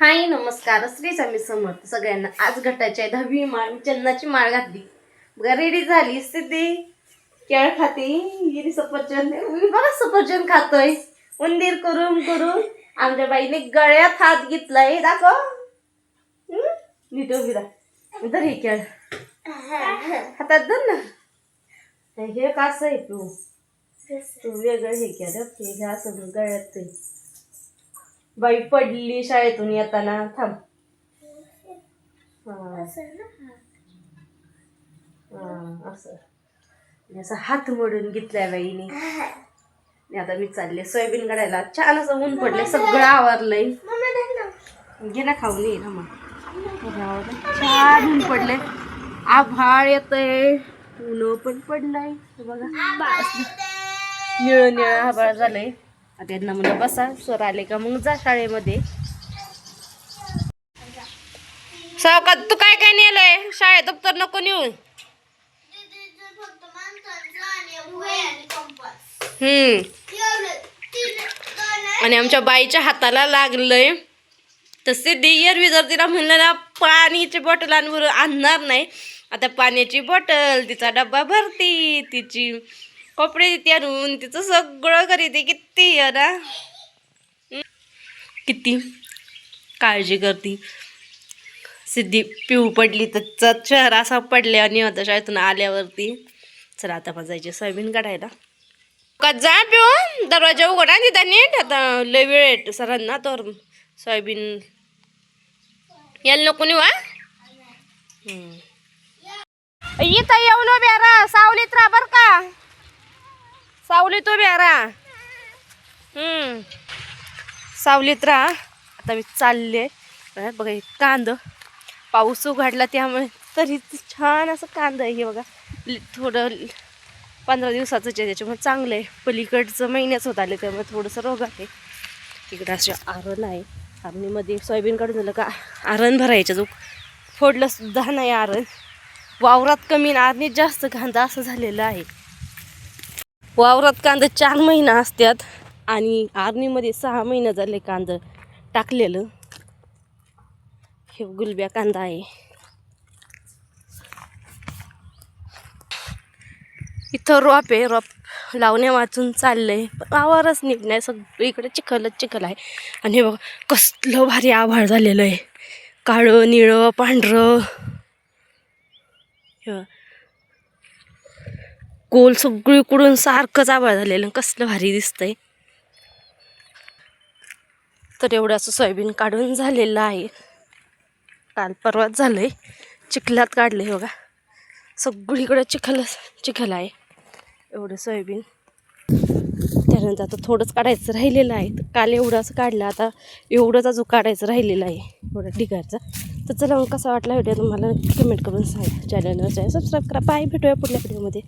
हाय नमस्कार. श्री स्वामी समर्थ. सगळ्यांना आज घटाची आहे. दहावी माळ मी चन्नाची माळ घातली. बघा रेडी झाली. स्थिती केळ खाते. गिरी सफरचंद. मी बघा सफरचंद खातोय. उंदीर करून करून. आमच्या बाईने गळ्यात हात घेतलाय. दाखव. हं? नीट उभी धर हे केळ. हातात धर ना. हे कसं आहे तू? तू वेगळं हे केलं. हे घ्या सगळं गळ्यात बाई पडली शाळेतून येताना. थांब. असं. असा हात मोडून घेतलाय बाईने. आता मी चालले सोयाबीन काढायला छान असं ऊन पडलंय सगळं आवरलंय. घे ना खाऊन ये ना मग. छान ऊन पडलंय. आभाळ येतंय. ऊन पण पडलंय. बघा. निळ निळ आभाळ झालंय. त्यांना म्हणलं बसा सर आले का? मग जा शाळेमध्ये. सावकात तू काय काय नेलंय? शाळेत दप्तर नको नेऊ. हम्म. आणि आमच्या बाईच्या हाताला लागलंय. तसे एरवी जर तिला म्हणलं ना पाणीची बॉटल आणणार नाही. आता पाण्याची बॉटल तिचा डब्बा भरती तिची कपडे देते आणून तिचं सगळं करीते किती आहे ना? किती? काळजी करती. सिद्धी पिऊ पडली तर शहर असा पडले आणि आता शाळेतून आल्यावरती. चला आता पण जायचे सोयाबीन काढायला. का जा पिऊ दरवाजा उघडा तिथं नीट. आता लय वेळ आहे सरांना तर सोयाबीन. यायला नको निवा इथं येऊन बेरा सावलीत राहा बर का. सावलीत उभ्या राहा. हम्म. सावलीत राहा. आता मी चालले. बघा हे कांद. पाऊस उघडला त्यामुळे तरी छान असं कांदा आहे हे बघा. थोडं पंधरा दिवसाचं आहे त्याच्यामुळे चांगलं आहे पलीकडचं महिन्याच होत आले त्यामुळे थोडंसं रोग आहे. तिकडं असे आरण आहे आरणीमध्ये सोयाबीन काढून झालं का आरण भरायचं जो फोडलं सुद्धा नाही आरण. वावरात कमी आणि आरणीत जास्त कांदा असं झालेलं आहे. वावरात कांदे चार महिना असतात आणि आरणीमध्ये सहा महिना झाले कांदं टाकलेलं. हे गुलब्या कांदा आहे. इथं रोप आहे रोप लावण्या वाचून चाललंय. पण आवारच नीट नाही सगळीकडे चिखलच चिखल आहे. आणि बघ बघा कसलं भारी आभाळ झालेलं आहे. काळं निळं पांढरं. हे गोल सगळीकडून सारखंच आभाळ झालेलं कसलं भारी दिसतंय. तर एवढं असं सोयाबीन काढून झालेलं आहे. काल परवाच झालंय. चिखलात काढलं आहे बघा. सगळीकडे चिखल चिखल आहे. एवढं सोयाबीन. त्यानंतर आता थोडंच काढायचं राहिलेलं आहे. तर काल एवढं असं काढलं आता एवढंच अजून काढायचं राहिलेलं आहे. एवढं ढिगारचं. तर चला मग कसा वाटला व्हिडिओ तुम्हाला कमेंट करून सांगा. चॅनलवर सबस्क्राईब करा. पाय भेटूया पुढल्या व्हिडिओमध्ये